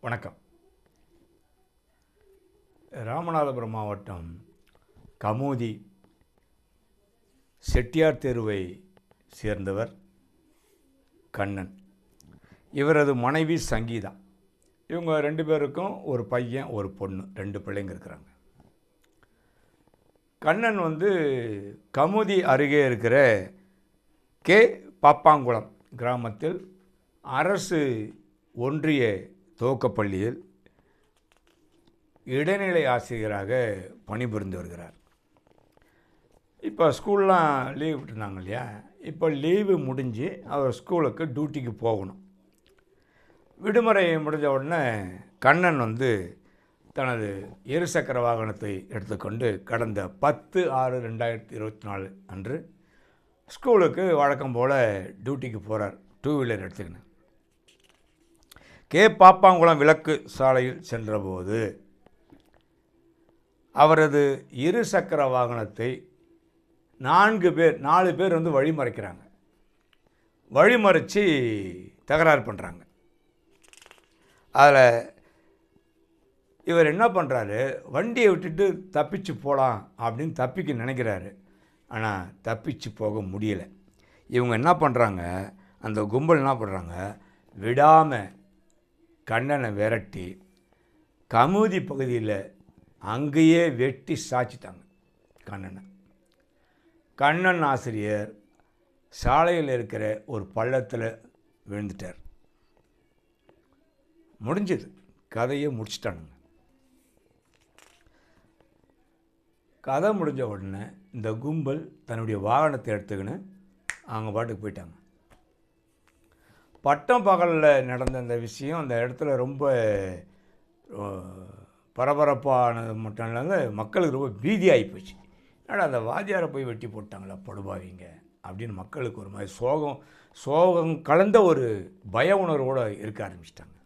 வணக்கம். ராமநாதபுரம் மாவட்டம் கமுதி செட்டியார் தெருவை சேர்ந்தவர் கண்ணன். இவரது மனைவி சங்கீதா. இவங்க ரெண்டு பேருக்கும் ஒரு பையன் ஒரு பொண்ணு ரெண்டு பிள்ளைங்க இருக்கிறாங்க. கண்ணன் வந்து கமுதி அருகே இருக்கிற கே. பாப்பாங்குளம் கிராமத்தில் அரசு ஒன்றிய துவக்கப்பள்ளியில் இடைநிலை ஆசிரியராக பணிபுரிந்து வருகிறார். இப்போ ஸ்கூல்லாம் லீவ் விட்டுருந்தாங்க இல்லையா இப்போ லீவு முடிஞ்சு அவர் ஸ்கூலுக்கு டியூட்டிக்கு போகணும். விடுமுறை முடிஞ்ச உடனே கண்ணன் வந்து தனது இருசக்கர வாகனத்தை எடுத்துக்கொண்டு கடந்த பத்து ஆறு ரெண்டாயிரத்தி இருபத்தி நாலு அன்று ஸ்கூலுக்கு வழக்கம் போல் டியூட்டிக்கு போகிறார் டூ வீலர் எடுத்துக்கினேன் கே பாப்பாங்குளம் விளக்கு சாலையில் சென்றபோது அவரது இரு சக்கர வாகனத்தை நான்கு பேர் நாலு பேர் வந்து வழிமறைக்கிறாங்க. வழிமறைச்சி தகராறு பண்ணுறாங்க அதில் இவர் என்ன பண்ணுறாரு வண்டியை விட்டுட்டு தப்பிச்சு போகலாம் அப்படின்னு தப்பிக்க நினைக்கிறாரு. ஆனால் தப்பிச்சு போக முடியலை. இவங்க என்ன பண்ணுறாங்க அந்த கும்பல் என்ன பண்ணுறாங்க விடாமல் கண்ணனை விரட்டி கமுதி பகுதியில் அங்கேயே வெட்டி சாய்ச்சிட்டாங்க கண்ணனை. கண்ணன் ஆசிரியர் சாலையில் இருக்கிற ஒரு பள்ளத்தில் விழுந்துட்டார். முடிஞ்சது. கதையை முடிச்சிட்டானுங்க. கதை முடிஞ்ச உடனே இந்த கும்பல் தன்னுடைய வாகனத்தை எடுத்துக்கின்னு அவங்க பாட்டுக்கு போயிட்டாங்க. பட்டம் பகலில் நடந்த அந்த விஷயம் அந்த இடத்துல ரொம்ப பரபரப்பானது மட்டும் இல்லாத மக்களுக்கு ரொம்ப பீதி ஆகிப்போச்சு ஆனால் அந்த வாத்தியாரை போய் வெட்டி போட்டாங்களா படுபாவிங்க? அப்படின்னு மக்களுக்கு ஒரு மாதிரி சோகம் சோகம் கலந்த ஒரு பய உணர்வோடு இருக்க ஆரம்பிச்சிட்டாங்க.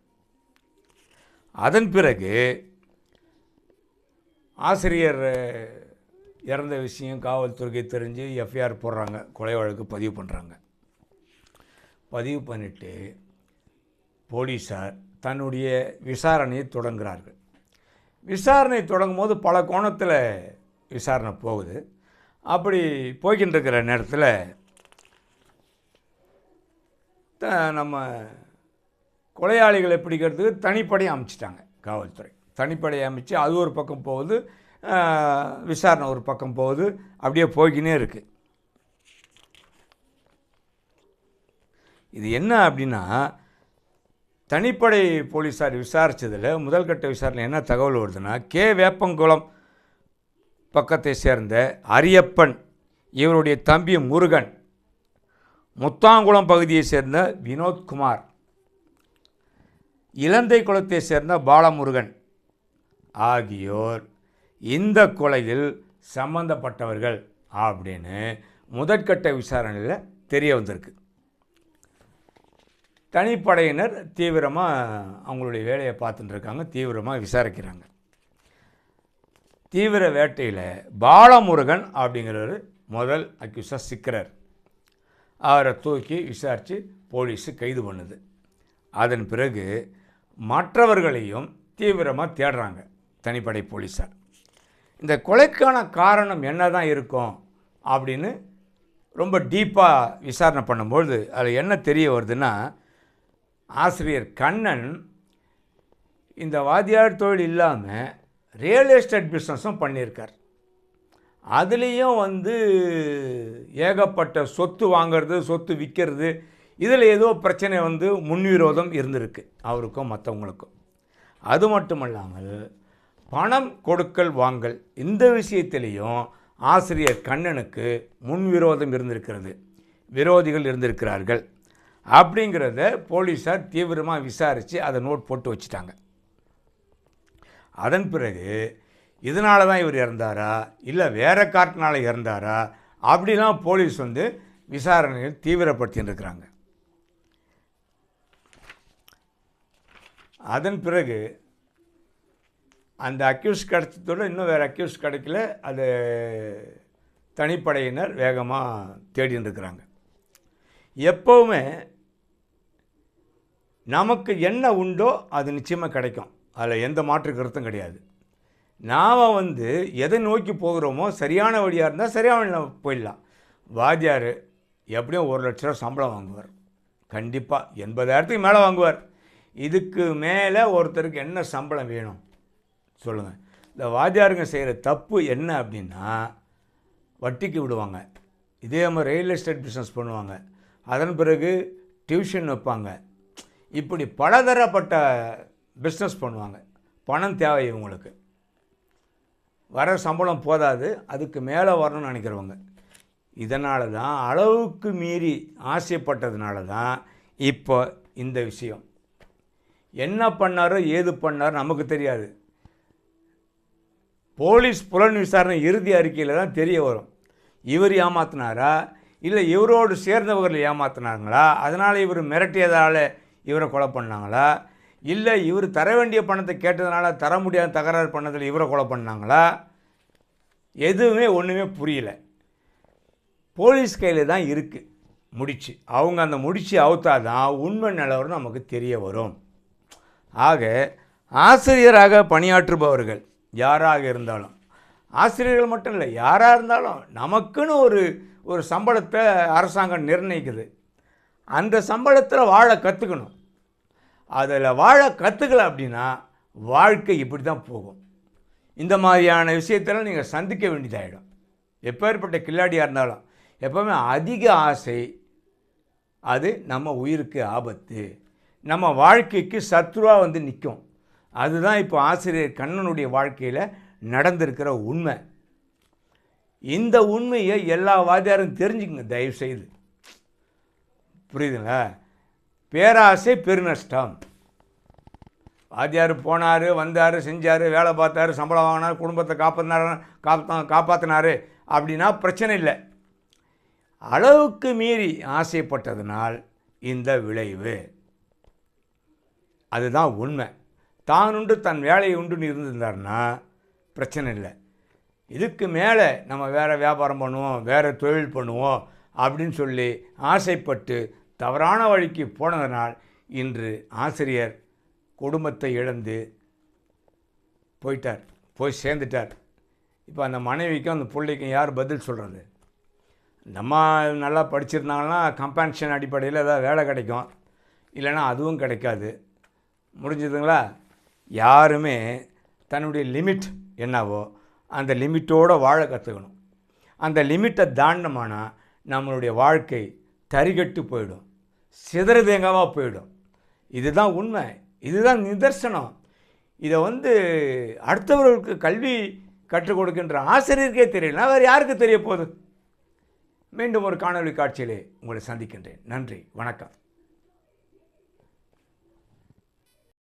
அதன் பிறகு ஆசிரியர் இறந்த விஷயம் காவல்துறைக்கு தெரிஞ்சு எஃப்ஐஆர் போடுறாங்க கொலை வழக்கு பதிவு பண்ணுறாங்க பதிவு பண்ணிட்டு போலீஸார் தன்னுடைய விசாரணையை தொடங்குகிறார்கள். விசாரணை தொடங்கும் போது பல கோணத்தில் விசாரணை போகுது. அப்படி போய்கிட்டு இருக்கிற நேரத்தில் த- நம்ம கொலையாளிகளை பிடிக்கிறதுக்கு தனிப்படை அமைச்சிட்டாங்க காவல்துறை. தனிப்படை அமைச்சு அது ஒரு பக்கம் போகுது விசாரணை ஒரு பக்கம் போகுது அப்படியே போய்கினே இருக்குது இது என்ன அப்படின்னா தனிப்படை போலீஸார் விசாரித்ததில் முதல்கட்ட விசாரணை என்ன தகவல் வருதுன்னா கே. வேப்பங்குளம் பக்கத்தை சேர்ந்த அரியப்பன் இவருடைய தம்பி முருகன் முத்தாங்குளம் பகுதியை சேர்ந்த வினோத்குமார் இலந்தை குளத்தை சேர்ந்த பாலமுருகன் ஆகியோர் இந்த கொலையில் சம்பந்தப்பட்டவர்கள் அப்படின்னு முதற்கட்ட விசாரணையில் தெரிய வந்திருக்கு. தனிப்படையினர் தீவிரமாக அவங்களுடைய வேலையை பார்த்துட்டு இருக்காங்க தீவிரமாக விசாரிக்கிறாங்க. தீவிர வேட்டையில் பாலமுருகன் அப்படிங்கிறவர் முதல் அக்யூஸாக சிக்கிறார் அவரை தூக்கி விசாரித்து போலீஸு கைது பண்ணுது. அதன் பிறகு மற்றவர்களையும் தீவிரமாக தேடுறாங்க தனிப்படை போலீஸார். இந்த கொலைக்கான காரணம் என்ன தான் இருக்கும் அப்படின்னு ரொம்ப டீப்பாக விசாரணை பண்ணும்பொழுது அதில் என்ன தெரிய வருதுன்னா ஆசிரியர் கண்ணன் இந்த வாத்தியார் தொழில் இல்லாமல் ரியல் எஸ்டேட் பிஸ்னஸும் பண்ணியிருக்கார். அதுலேயும் வந்து ஏகப்பட்ட சொத்து வாங்கிறது சொத்து விற்கிறது இதில் ஏதோ பிரச்சனை வந்து முன்விரோதம் இருந்திருக்கு அவருக்கும் மற்றவங்களுக்கும் அது மட்டுமல்லாமல் பணம் கொடுக்கல் வாங்கல் இந்த விஷயத்திலையும் ஆசிரியர் கண்ணனுக்கு முன்விரோதம் இருந்திருக்கிறது. விரோதிகள் இருந்திருக்கிறார்கள். அப்படிங்கிறத போலீஸார் தீவிரமாக விசாரித்து அதை நோட் போட்டு வச்சுட்டாங்க. அதன் பிறகு இதனால தான் இவர் இறந்தாரா? இல்லை வேறு காரணத்தினால இறந்தாரா? அப்படிலாம் போலீஸ் வந்து விசாரணையை தீவிரப்படுத்தின்னு இருக்கிறாங்க. அதன் பிறகு அந்த அக்யூஸ் கிடைச்சதோடு இன்னும் வேறு அக்யூஸ் கிடைக்கல அது தனிப்படையினர் வேகமாக தேடின்னு இருக்கிறாங்க. எப்போவுமே நமக்கு என்ன உண்டோ அது நிச்சயமாக கிடைக்கும். அதில் எந்த மாற்று கருத்தும் கிடையாது. நாம் வந்து எதை நோக்கி போகிறோமோ சரியான வழியாக இருந்தால் சரியான வழியில் போயிடலாம். வாத்தியார் எப்படியும் ஒரு லட்ச ரூபா சம்பளம் வாங்குவார். கண்டிப்பாக எண்பதாயிரத்துக்கு மேலே வாங்குவார். இதுக்கு மேலே ஒருத்தருக்கு என்ன சம்பளம் வேணும்? சொல்லுங்கள் இந்த வாத்தியாருங்க செய்கிற தப்பு என்ன அப்படின்னா வட்டிக்கு விடுவாங்க. இதே மாதிரி ரியல் எஸ்டேட் பிஸ்னஸ் பண்ணுவாங்க. அதன் பிறகு டியூஷன் வைப்பாங்க. இப்படி பலதரப்பட்ட பிஸ்னஸ் பண்ணுவாங்க. பணம் தேவை இவங்களுக்கு. வர சம்பளம் போதாது அதுக்கு மேலே வரணும்னு நினைக்கிறவங்க. இதனால தான் அளவுக்கு மீறி ஆசைப்பட்டதுனால தான் இப்போ இந்த விஷயம். என்ன பண்ணாரோ ஏது பண்ணாரோ நமக்கு தெரியாது. போலீஸ் புலன் விசாரணை இறுதி அறிக்கையில் தான் தெரிய வரும். இவர் ஏமாத்தினாரா? இல்லை இவரோடு சேர்ந்தவர்கள் ஏமாத்தினாங்களா? அதனால் இவர் மிரட்டியதால் இவரை கொலை பண்ணாங்களா? இல்லை இவர் தர வேண்டிய பணத்தை கேட்டதுனால தர முடியாத தகராறு பண்ணதில் இவரை கொலை பண்ணாங்களா? எதுவுமே ஒன்றுமே புரியல. போலீஸ் கையில் தான் இருக்குது முடிச்சு. அவங்க அந்த முடிச்சு அவுத்தாதான் உண்மை நிலவரம் நமக்கு தெரிய வரும். ஆக ஆசிரியராக பணியாற்றுபவர்கள் யாராக இருந்தாலும் ஆசிரியர்கள் மட்டும் இல்லை யாராக இருந்தாலும் நமக்குன்னு ஒரு ஒரு சம்பளத்தை அரசாங்கம் நிர்ணயிக்குது. அந்த சம்பளத்தில் வாழ கற்றுக்கணும் அதில் வாழ கற்றுக்கல அப்படின்னா வாழ்க்கை இப்படி தான் போகும். இந்த மாதிரியான விஷயத்தெல்லாம் நீங்கள் சந்திக்க வேண்டியதாகிடும் எப்பேற்பட்ட கில்லாடியாக இருந்தாலும் எப்போவுமே அதிக ஆசை அது நம்ம உயிருக்கு ஆபத்து. நம்ம வாழ்க்கைக்கு சத்ருவாக வந்து நிற்கும் அதுதான் இப்போ ஆசிரியர் கண்ணனுடைய வாழ்க்கையில் நடந்திருக்கிற உண்மை. இந்த உண்மையை எல்லா வாத்தியாரும் தெரிஞ்சுக்குங்க தயவு செய்து புரியுதுங்களா? பேராசை பெருநஷ்டம். வாத்தியார் போனார் வந்தார் செஞ்சார் வேலை பார்த்தாரு சம்பளம் வாங்கினார் குடும்பத்தை காப்பாற்றினார் காப்பா காப்பாற்றினார் அப்படின்னா பிரச்சனை இல்லை. அளவுக்கு மீறி ஆசைப்பட்டதனால் இந்த விளைவு. அதுதான் உண்மை. தான் உண்டு தன் வேலையை உண்டுன்னு இருந்திருந்தார்னா பிரச்சனை இல்லை. இதுக்கு மேலே நம்ம வேறு வியாபாரம் பண்ணுவோம் வேறு தொழில் பண்ணுவோம் அப்படின்னு சொல்லி ஆசைப்பட்டு தவறான வழிக்கு போனதனால் இன்று ஆசிரியர் குடும்பத்தை இழந்து போயிட்டார் போய் சேர்ந்துட்டார். இப்போ அந்த மனைவிக்கும் அந்த பிள்ளைக்கும் யார் பதில் சொல்கிறது நம்ம நல்லா படிச்சிருந்தாங்கன்னா கம்பேன்ஷன் அடிப்படையில் ஏதாவது வேலை கிடைக்கும். இல்லைன்னா அதுவும் கிடைக்காது. முடிஞ்சதுங்களா? யாருமே தன்னுடைய லிமிட் என்னவோ அந்த லிமிட்டோடு வாழ கற்றுக்கணும் அந்த லிமிட்டை தாண்டமானால் நம்மளுடைய வாழ்க்கை தரிகட்டு போயிடும். சிதறு தேங்காவாக போயிடும். இதுதான் உண்மை. இதுதான் நிதர்சனம். இதை வந்து அடுத்தவர்களுக்கு கல்வி கற்றுக் கொடுக்கின்ற ஆசிரியருக்கே தெரியலனா வேறு யாருக்கு தெரிய போகுது? மீண்டும் ஒரு காணொளி காட்சியிலே உங்களை சந்திக்கின்றேன். நன்றி. வணக்கம்.